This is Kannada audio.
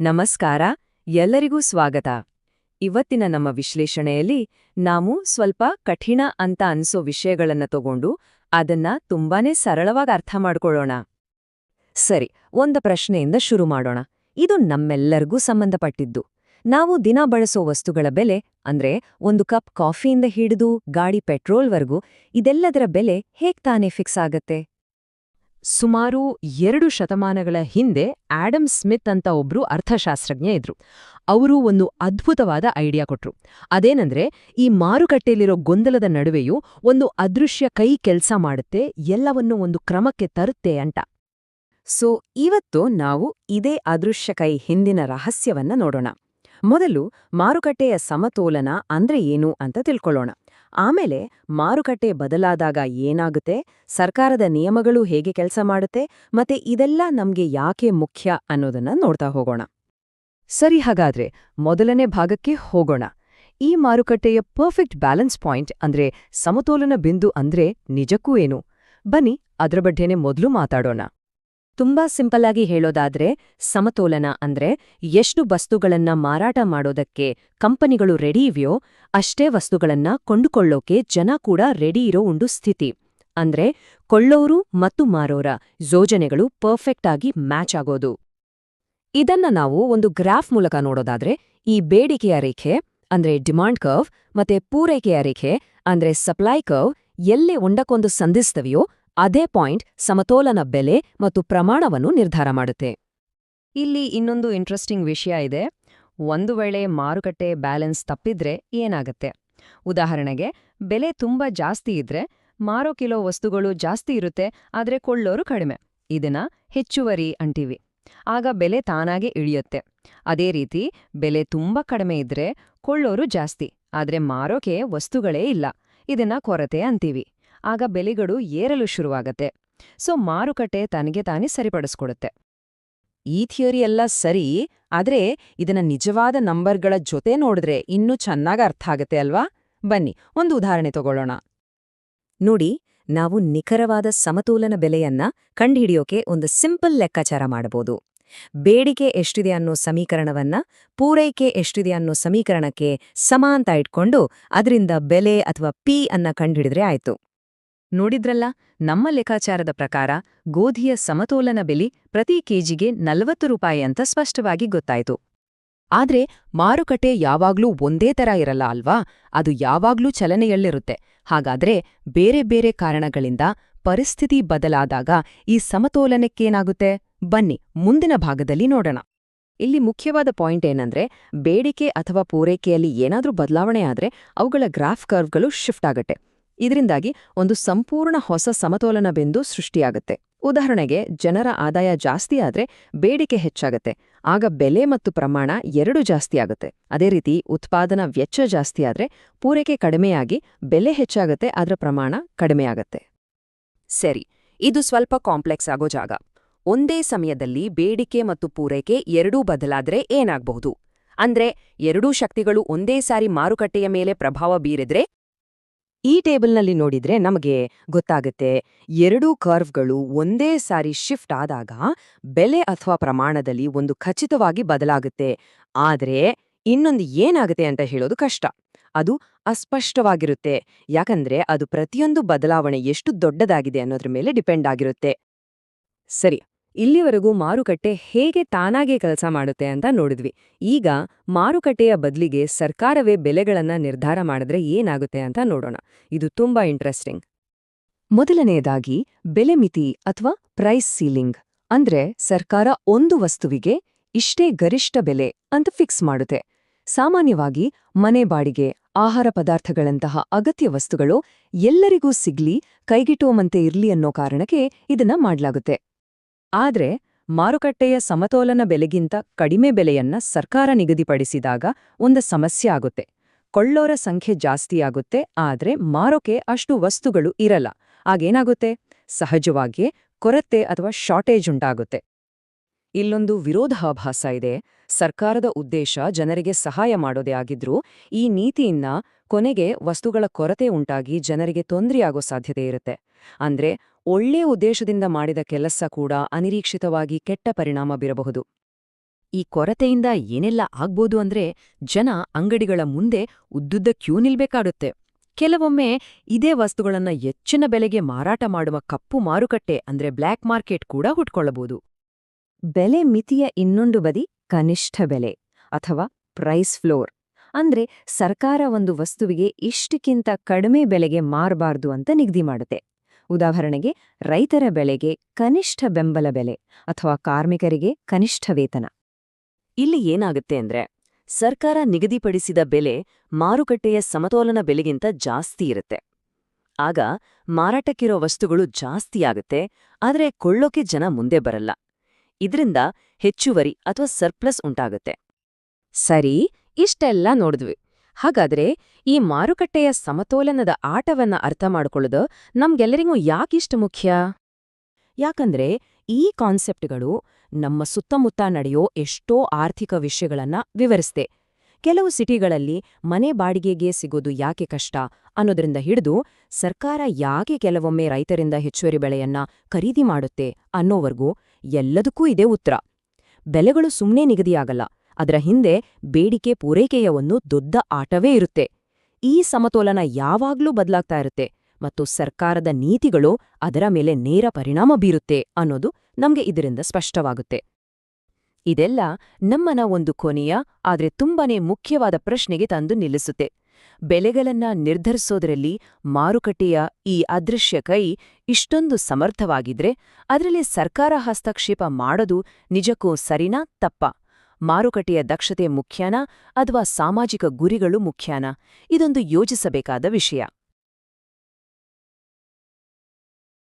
ನಮಸ್ಕಾರ, ಎಲ್ಲರಿಗೂ ಸ್ವಾಗತ. ಇವತ್ತಿನ ನಮ್ಮ ವಿಶ್ಲೇಷಣೆಯಲ್ಲಿ ನಾವು ಸ್ವಲ್ಪ ಕಠಿಣ ಅಂತ ಅನ್ಸೋ ವಿಷಯಗಳನ್ನ ತಗೊಂಡು ಅದನ್ನ ತುಂಬಾನೇ ಸರಳವಾಗಿ ಅರ್ಥ ಮಾಡ್ಕೊಳ್ಳೋಣ. ಸರಿ, ಒಂದು ಪ್ರಶ್ನೆಯಿಂದ ಶುರು ಮಾಡೋಣ. ಇದು ನಮ್ಮೆಲ್ಲರಿಗೂ ಸಂಬಂಧಪಟ್ಟಿದ್ದು. ನಾವು ದಿನ ಬಳಸೋ ವಸ್ತುಗಳ ಬೆಲೆ, ಅಂದ್ರೆ ಒಂದು ಕಪ್ ಕಾಫಿಯಿಂದ ಹಿಡಿದು ಗಾಡಿ ಪೆಟ್ರೋಲ್ವರೆಗೂ ಇದೆಲ್ಲದರ ಬೆಲೆ ಹೇಗ್ ತಾನೇ ಫಿಕ್ಸ್ ಆಗತ್ತೆ? ಸುಮಾರು ಎರಡು ಶತಮಾನಗಳ ಹಿಂದೆ ಆಡಮ್ ಸ್ಮಿತ್ ಅಂತ ಒಬ್ರು ಅರ್ಥಶಾಸ್ತ್ರಜ್ಞ ಇದ್ರು. ಅವರು ಒಂದು ಅದ್ಭುತವಾದ ಐಡಿಯಾ ಕೊಟ್ರು. ಅದೇನಂದ್ರೆ, ಈ ಮಾರುಕಟ್ಟೆಯಲ್ಲಿರೋ ಗೊಂದಲದ ನಡುವೆಯೂ ಒಂದು ಅದೃಶ್ಯ ಕೈ ಕೆಲಸ ಮಾಡುತ್ತೆ, ಎಲ್ಲವನ್ನೂ ಒಂದು ಕ್ರಮಕ್ಕೆ ತರುತ್ತೆ ಅಂತ. ಸೊ, ಇವತ್ತು ನಾವು ಇದೇ ಅದೃಶ್ಯ ಕೈ ಹಿಂದಿನ ರಹಸ್ಯವನ್ನ ನೋಡೋಣ. ಮೊದಲು ಮಾರುಕಟ್ಟೆಯ ಸಮತೋಲನ ಅಂದ್ರೆ ಏನು ಅಂತ ತಿಳ್ಕೊಳ್ಳೋಣ. ಆಮೇಲೆ ಮಾರುಕಟ್ಟೆ ಬದಲಾದಾಗ ಏನಾಗುತ್ತೆ? ಸರ್ಕಾರದ ನಿಯಮಗಳು ಹೇಗೆ ಕೆಲಸ ಮಾಡುತ್ತೆ? ಮತ್ತೆ ಇದೆಲ್ಲ ನಮ್ಗೆ ಯಾಕೆ ಮುಖ್ಯ ಅನ್ನೋದನ್ನ ನೋಡ್ತಾ ಹೋಗೋಣ. ಸರಿ, ಹಾಗಾದ್ರೆ ಮೊದಲನೇ ಭಾಗಕ್ಕೆ ಹೋಗೋಣ. ಈ ಮಾರುಕಟ್ಟೆಯ ಪರ್ಫೆಕ್ಟ್ ಬ್ಯಾಲೆನ್ಸ್ ಪಾಯಿಂಟ್ ಅಂದ್ರೆ ಸಮತೋಲನ ಬಿಂದು ಅಂದ್ರೆ ನಿಜಕ್ಕೂ ಏನು? ಬನ್ನಿ, ಅದ್ರ ಬಗ್ಗೆನೇ ಮೊದಲು ಮಾತಾಡೋಣ. ತುಂಬಾ ಸಿಂಪಲ್ ಆಗಿ ಹೇಳೋದಾದ್ರೆ, ಸಮತೋಲನ ಅಂದ್ರೆ ಎಷ್ಟು ವಸ್ತುಗಳನ್ನ ಮಾರಾಟ ಮಾಡೋದಕ್ಕೆ ಕಂಪನಿಗಳು ರೆಡಿ ಇವೆಯೋ, ಅಷ್ಟೇ ವಸ್ತುಗಳನ್ನ ಕೊಂಡುಕೊಳ್ಳೋಕೆ ಜನ ಕೂಡ ರೆಡಿ ಇರೋ ಒಂದು ಸ್ಥಿತಿ. ಅಂದ್ರೆ ಕೊಳ್ಳೋರು ಮತ್ತು ಮಾರೋರ ಯೋಜನೆಗಳು ಪರ್ಫೆಕ್ಟ್ ಆಗಿ ಮ್ಯಾಚ್ ಆಗೋದು. ಇದನ್ನ ನಾವು ಒಂದು ಗ್ರಾಫ್ ಮೂಲಕ ನೋಡೋದಾದ್ರೆ, ಈ ಬೇಡಿಕೆಯ ರೇಖೆ ಅಂದ್ರೆ ಡಿಮಾಂಡ್ ಕರ್ವ್ ಮತ್ತೆ ಪೂರೈಕೆಯ ರೇಖೆ ಅಂದ್ರೆ ಸಪ್ಲೈ ಕರ್ವ್ ಎಲ್ಲೇ ಒಂದಕ್ಕೊಂದು ಸಂಧಿಸ್ತವೆಯೋ ಅದೇ ಪಾಯಿಂಟ್ ಸಮತೋಲನ ಬೆಲೆ ಮತ್ತು ಪ್ರಮಾಣವನ್ನು ನಿರ್ಧಾರ ಮಾಡುತ್ತೆ. ಇಲ್ಲಿ ಇನ್ನೊಂದು ಇಂಟ್ರೆಸ್ಟಿಂಗ್ ವಿಷಯ ಇದೆ. ಒಂದು ವೇಳೆ ಮಾರುಕಟ್ಟೆ ಬ್ಯಾಲೆನ್ಸ್ ತಪ್ಪಿದ್ರೆ ಏನಾಗುತ್ತೆ? ಉದಾಹರಣೆಗೆ, ಬೆಲೆ ತುಂಬಾ ಜಾಸ್ತಿ ಇದ್ರೆ ಮಾರೋ ಕಿಲೋ ವಸ್ತುಗಳು ಜಾಸ್ತಿ ಇರುತ್ತೆ, ಆದರೆ ಕೊಳ್ಳೋರು ಕಡಿಮೆ. ಇದನ್ನ ಹೆಚ್ಚುವರಿ ಅಂತೀವಿ. ಆಗ ಬೆಲೆ ತಾನಾಗೆ ಇಳಿಯುತ್ತೆ. ಅದೇ ರೀತಿ, ಬೆಲೆ ತುಂಬಾ ಕಡಿಮೆ ಇದ್ರೆ ಕೊಳ್ಳೋರು ಜಾಸ್ತಿ, ಆದರೆ ಮಾರೋಕೆ ವಸ್ತುಗಳೇ ಇಲ್ಲ. ಇದನ್ನ ಕೊರತೆ ಅಂತೀವಿ. ಆಗ ಬೆಲೆಗಳು ಏರಲು ಶುರುವಾಗತ್ತೆ. ಸೊ ಮಾರುಕಟ್ಟೆ ತನಗೆ ತಾನೇ ಸರಿಪಡಿಸ್ಕೊಡುತ್ತೆ. ಈ ಥಿಯರಿ ಎಲ್ಲ ಸರಿ, ಆದ್ರೆ ಇದನ್ನ ನಿಜವಾದ ನಂಬರ್ಗಳ ಜೊತೆ ನೋಡಿದ್ರೆ ಇನ್ನೂ ಚೆನ್ನಾಗಿ ಅರ್ಥ ಆಗತ್ತೆ ಅಲ್ವಾ? ಬನ್ನಿ, ಒಂದು ಉದಾಹರಣೆ ತಗೊಳ್ಳೋಣ. ನೋಡಿ, ನಾವು ನಿಖರವಾದ ಸಮತೋಲನ ಬೆಲೆಯನ್ನ ಕಂಡುಹಿಡಿಯೋಕೆ ಒಂದು ಸಿಂಪಲ್ ಲೆಕ್ಕಾಚಾರ ಮಾಡಬಹುದು ಬೇಡಿಕೆ ಎಷ್ಟಿದೆ ಅನ್ನೋ ಸಮೀಕರಣವನ್ನ ಪೂರೈಕೆ ಎಷ್ಟಿದೆ ಅನ್ನೋ ಸಮೀಕರಣಕ್ಕೆ ಸಮ ಅಂತ ಇಟ್ಕೊಂಡು, ಅದರಿಂದ ಬೆಲೆ ಅಥವಾ ಪಿ ಅನ್ನ ಕಂಡುಹಿಡಿದ್ರೆ ಆಯ್ತು. ನೋಡಿದ್ರಲ್ಲ, ನಮ್ಮ ಲೆಕ್ಕಾಚಾರದ ಪ್ರಕಾರ ಗೋಧಿಯ ಸಮತೋಲನ ಬೆಲೆ ಪ್ರತಿ ಕೆಜಿಗೆ ನಲವತ್ತು ರೂಪಾಯಿ ಅಂತ ಸ್ಪಷ್ಟವಾಗಿ ಗೊತ್ತಾಯ್ತು. ಆದ್ರೆ ಮಾರುಕಟ್ಟೆ ಯಾವಾಗ್ಲೂ ಒಂದೇ ತರ ಇರಲ್ಲ ಅಲ್ವಾ? ಅದು ಯಾವಾಗ್ಲೂ ಚಲನೆಯಲ್ಲಿರುತ್ತೆ. ಹಾಗಾದ್ರೆ ಬೇರೆ ಬೇರೆ ಕಾರಣಗಳಿಂದ ಪರಿಸ್ಥಿತಿ ಬದಲಾದಾಗ ಈ ಸಮತೋಲನಕ್ಕೇನಾಗುತ್ತೆ? ಬನ್ನಿ, ಮುಂದಿನ ಭಾಗದಲ್ಲಿ ನೋಡೋಣ. ಇಲ್ಲಿ ಮುಖ್ಯವಾದ ಪಾಯಿಂಟ್ ಏನಂದ್ರೆ, ಬೇಡಿಕೆ ಅಥವಾ ಪೂರೈಕೆಯಲ್ಲಿ ಏನಾದ್ರೂ ಬದಲಾವಣೆ ಆದ್ರೆ ಅವುಗಳ ಗ್ರಾಫ್ ಕರ್ವ್ಗಳು ಶಿಫ್ಟ್ ಆಗತ್ತೆ. ಇದರಿಂದಾಗಿ ಒಂದು ಸಂಪೂರ್ಣ ಹೊಸ ಸಮತೋಲನ ಬಿಂದು ಸೃಷ್ಟಿಯಾಗುತ್ತೆ. ಉದಾಹರಣೆಗೆ, ಜನರ ಆದಾಯ ಜಾಸ್ತಿ ಬೇಡಿಕೆ ಹೆಚ್ಚಾಗುತ್ತೆ. ಆಗ ಬೆಲೆ ಮತ್ತು ಪ್ರಮಾಣ ಎರಡೂ ಜಾಸ್ತಿ ಆಗುತ್ತೆ. ಅದೇ ರೀತಿ, ಉತ್ಪಾದನಾ ವೆಚ್ಚ ಜಾಸ್ತಿ ಆದ್ರೆ ಪೂರೈಕೆ ಕಡಿಮೆಯಾಗಿ ಬೆಲೆ ಹೆಚ್ಚಾಗುತ್ತೆ ಅದರ ಪ್ರಮಾಣ ಕಡಿಮೆಯಾಗತ್ತೆ ಸರಿ, ಇದು ಸ್ವಲ್ಪ ಕಾಂಪ್ಲೆಕ್ಸ್ ಆಗೋ ಜಾಗ. ಒಂದೇ ಸಮಯದಲ್ಲಿ ಬೇಡಿಕೆ ಮತ್ತು ಪೂರೈಕೆ ಎರಡೂ ಬದಲಾದ್ರೆ ಏನಾಗಬಹುದು? ಅಂದ್ರೆ ಎರಡೂ ಶಕ್ತಿಗಳು ಒಂದೇ ಸಾರಿ ಮಾರುಕಟ್ಟೆಯ ಮೇಲೆ ಪ್ರಭಾವ ಬೀರಿದ್ರೆ ಈ ಟೇಬಲ್ನಲ್ಲಿ ನೋಡಿದ್ರೆ ನಮಗೆ ಗೊತ್ತಾಗುತ್ತೆ, ಎರಡೂ ಕರ್ವ್ಗಳು ಒಂದೇ ಸಾರಿ ಶಿಫ್ಟ್ ಆದಾಗ ಬೆಲೆ ಅಥವಾ ಪ್ರಮಾಣದಲ್ಲಿ ಒಂದು ಖಚಿತವಾಗಿ ಬದಲಾಗುತ್ತೆ. ಆದ್ರೆ ಇನ್ನೊಂದು ಏನಾಗುತ್ತೆ ಅಂತ ಹೇಳೋದು ಕಷ್ಟ. ಅದು ಅಸ್ಪಷ್ಟವಾಗಿರುತ್ತೆ. ಯಾಕಂದ್ರೆ ಅದು ಪ್ರತಿಯೊಂದು ಬದಲಾವಣೆ ಎಷ್ಟು ದೊಡ್ಡದಾಗಿದೆ ಅನ್ನೋದ್ರ ಮೇಲೆ ಡಿಪೆಂಡ್ ಆಗಿರುತ್ತೆ. ಸರಿ ಇಲ್ಲಿವರೆಗೂ ಮಾರುಕಟ್ಟೆ ಹೇಗೆ ತಾನಾಗೆ ಕೆಲಸ ಮಾಡುತ್ತೆ ಅಂತ ನೋಡಿದ್ವಿ. ಈಗ ಮಾರುಕಟ್ಟೆಯ ಬದಲಿಗೆ ಸರ್ಕಾರವೇ ಬೆಲೆಗಳನ್ನ ನಿರ್ಧಾರ ಮಾಡಿದ್ರೆ ಏನಾಗುತ್ತೆ ಅಂತ ನೋಡೋಣ. ಇದು ತುಂಬಾ ಇಂಟ್ರೆಸ್ಟಿಂಗ್ ಮೊದಲನೆಯದಾಗಿ, ಬೆಲೆ ಮಿತಿ ಅಥವಾ ಪ್ರೈಸ್ ಸೀಲಿಂಗ್ ಅಂದ್ರೆ ಸರ್ಕಾರ ಒಂದು ವಸ್ತುವಿಗೆ ಇಷ್ಟೇ ಗರಿಷ್ಠ ಬೆಲೆ ಅಂತ ಫಿಕ್ಸ್ ಮಾಡುತ್ತೆ. ಸಾಮಾನ್ಯವಾಗಿ ಮನೆ ಬಾಡಿಗೆ, ಆಹಾರ ಪದಾರ್ಥಗಳಂತಹ ಅಗತ್ಯ ವಸ್ತುಗಳು ಎಲ್ಲರಿಗೂ ಸಿಗ್ಲಿ ಕೈಗೆಟುವಂತೆ ಇರ್ಲಿ ಅನ್ನೋ ಕಾರಣಕ್ಕೆ ಇದನ್ನ ಮಾಡ್ಲಾಗುತ್ತೆ. ಆದ್ರೆ ಮಾರುಕಟ್ಟೆಯ ಸಮತೋಲನ ಬೆಲೆಗಿಂತ ಕಡಿಮೆ ಬೆಲೆಯನ್ನ ಸರ್ಕಾರ ನಿಗದಿಪಡಿಸಿದಾಗ ಒಂದು ಸಮಸ್ಯೆ ಆಗುತ್ತೆ. ಕೊಳ್ಳೋರ ಸಂಖ್ಯೆ ಜಾಸ್ತಿಯಾಗುತ್ತೆ ಆದರೆ ಮಾರೋಕೆ ಅಷ್ಟು ವಸ್ತುಗಳು ಇರಲ್ಲ. ಆಗೇನಾಗುತ್ತೆ ಸಹಜವಾಗಿಯೇ ಕೊರತೆ ಅಥವಾ ಶಾರ್ಟೇಜ್ ಉಂಟಾಗುತ್ತೆ. ಇಲ್ಲೊಂದು ವಿರೋಧಾಭಾಸ ಇದೆ. ಸರ್ಕಾರದ ಉದ್ದೇಶ ಜನರಿಗೆ ಸಹಾಯ ಮಾಡೋದೇ ಆಗಿದ್ರೂ ಈ ನೀತಿಯಿಂದ ಕೊನೆಗೆ ವಸ್ತುಗಳ ಕೊರತೆ ಉಂಟಾಗಿ ಜನರಿಗೆ ತೊಂದರೆಯಾಗೋ ಸಾಧ್ಯತೆ ಇರುತ್ತೆ. ಅಂದ್ರೆ ಒಳ್ಳೆ ಉದ್ದೇಶದಿಂದ ಮಾಡಿದ ಕೆಲಸ ಕೂಡ ಅನಿರೀಕ್ಷಿತವಾಗಿ ಕೆಟ್ಟ ಪರಿಣಾಮ ಬೀರಬಹುದು. ಈ ಕೊರತೆಯಿಂದ ಏನೆಲ್ಲ ಆಗ್ಬೋದು ಅಂದ್ರೆ ಜನ ಅಂಗಡಿಗಳ ಮುಂದೆ ಉದ್ದುದ್ದ ಕ್ಯೂ ನಿಲ್ಬೇಕಾಗುತ್ತೆ ಕೆಲವೊಮ್ಮೆ ಇದೇ ವಸ್ತುಗಳನ್ನ ಹೆಚ್ಚಿನ ಬೆಲೆಗೆ ಮಾರಾಟ ಮಾಡುವ ಕಪ್ಪು ಮಾರುಕಟ್ಟೆ ಅಂದ್ರೆ ಬ್ಲ್ಯಾಕ್ ಮಾರ್ಕೆಟ್ ಕೂಡ ಹುಟ್ಕೊಳ್ಳಬಹುದು. ಬೆಲೆ ಮಿತಿಯ ಇನ್ನೊಂದು ಬದಿ ಕನಿಷ್ಠ ಬೆಲೆ ಅಥವಾ ಪ್ರೈಸ್ ಫ್ಲೋರ್ ಅಂದ್ರೆ ಸರ್ಕಾರ ಒಂದು ವಸ್ತುವಿಗೆ ಇಷ್ಟಕ್ಕಿಂತ ಕಡಿಮೆ ಬೆಲೆಗೆ ಮಾರಬಾರ್ದು ಅಂತ ನಿಗದಿ ಮಾಡುತ್ತೆ. ಉದಾಹರಣೆಗೆ, ರೈತರ ಬೆಳೆಗೆ ಕನಿಷ್ಠ ಬೆಂಬಲ ಬೆಲೆ ಅಥವಾ ಕಾರ್ಮಿಕರಿಗೆ ಕನಿಷ್ಠ ವೇತನ. ಇಲ್ಲಿ ಏನಾಗುತ್ತೆ ಅಂದ್ರೆ, ಸರ್ಕಾರ ನಿಗದಿಪಡಿಸಿದ ಬೆಲೆ ಮಾರುಕಟ್ಟೆಯ ಸಮತೋಲನ ಬೆಲೆಗಿಂತ ಜಾಸ್ತಿ ಇರುತ್ತೆ. ಆಗ ಮಾರಾಟಕ್ಕಿರೋ ವಸ್ತುಗಳು ಜಾಸ್ತಿಯಾಗುತ್ತೆ ಆದರೆ ಕೊಳ್ಳೋಕೆ ಜನ ಮುಂದೆ ಬರಲ್ಲ. ಇದರಿಂದ ಹೆಚ್ಚುವರಿ ಅಥವಾ ಸರ್ಪ್ಲಸ್ ಉಂಟಾಗುತ್ತೆ. ಸರಿ, ಇಷ್ಟೆಲ್ಲ ನೋಡಿದ್ವಿ. ಹಾಗಾದ್ರೆ ಈ ಮಾರುಕಟ್ಟೆಯ ಸಮತೋಲನದ ಆಟವನ್ನ ಅರ್ಥ ಮಾಡಿಕೊಳ್ಳೋದು ನಮ್ಗೆಲ್ಲರಿಗೂ ಯಾಕಿಷ್ಟು ಮುಖ್ಯ? ಯಾಕಂದ್ರೆ ಈ ಕಾನ್ಸೆಪ್ಟ್ಗಳು ನಮ್ಮ ಸುತ್ತಮುತ್ತ ನಡೆಯೋ ಎಷ್ಟೋ ಆರ್ಥಿಕ ವಿಷಯಗಳನ್ನ ವಿವರಿಸ್ತೆ ಕೆಲವು ಸಿಟಿಗಳಲ್ಲಿ ಮನೆ ಬಾಡಿಗೆಗೆ ಸಿಗೋದು ಯಾಕೆ ಕಷ್ಟ ಅನ್ನೋದ್ರಿಂದ ಹಿಡಿದು ಸರ್ಕಾರ ಯಾಕೆ ಕೆಲವೊಮ್ಮೆ ರೈತರಿಂದ ಹೆಚ್ಚುವರಿ ಬೆಳೆಯನ್ನ ಖರೀದಿ ಮಾಡುತ್ತೆ ಅನ್ನೋವರೆಗೂ ಎಲ್ಲದಕ್ಕೂ ಇದೇ ಉತ್ತರ. ಬೆಲೆಗಳು ಸುಮ್ಮನೆ ನಿಗದಿಯಾಗಲ್ಲ. ಅದರ ಹಿಂದೆ ಬೇಡಿಕೆ ಪೂರೈಕೆಯ ಒಂದು ದೊಡ್ಡ ಆಟವೇ ಇರುತ್ತೆ. ಈ ಸಮತೋಲನ ಯಾವಾಗ್ಲೂ ಬದಲಾಗ್ತಾ ಇರುತ್ತೆ ಮತ್ತು ಸರ್ಕಾರದ ನೀತಿಗಳು ಅದರ ಮೇಲೆ ನೇರ ಪರಿಣಾಮ ಬೀರುತ್ತೆ ಅನ್ನೋದು ನಮ್ಗೆ ಇದರಿಂದ ಸ್ಪಷ್ಟವಾಗುತ್ತೆ. ಇದೆಲ್ಲ ನಮ್ಮನ ಒಂದು ಕೊನೆಯ, ಆದರೆ ತುಂಬಾನೇ ಮುಖ್ಯವಾದ ಪ್ರಶ್ನೆಗೆ ತಂದು ನಿಲ್ಲಿಸುತ್ತೆ. ಬೆಲೆಗಳನ್ನ ನಿರ್ಧರಿಸೋದರಲ್ಲಿ ಮಾರುಕಟ್ಟೆಯ ಈ ಅದೃಶ್ಯ ಕೈ ಇಷ್ಟೊಂದು ಸಮರ್ಥವಾಗಿದ್ರೆ, ಅದರಲ್ಲಿ ಸರ್ಕಾರ ಹಸ್ತಕ್ಷೇಪ ಮಾಡೋದು ನಿಜಕ್ಕೂ ಸರಿನಾ ತಪ್ಪಾ? ಮಾರುಕಟ್ಟೆಯ ದಕ್ಷತೆ ಮುಖ್ಯನಾ ಅಥವಾ ಸಾಮಾಜಿಕ ಗುರಿಗಳು ಮುಖ್ಯನಾ? ಇದೊಂದು ಯೋಚಿಸಬೇಕಾದ ವಿಷಯ.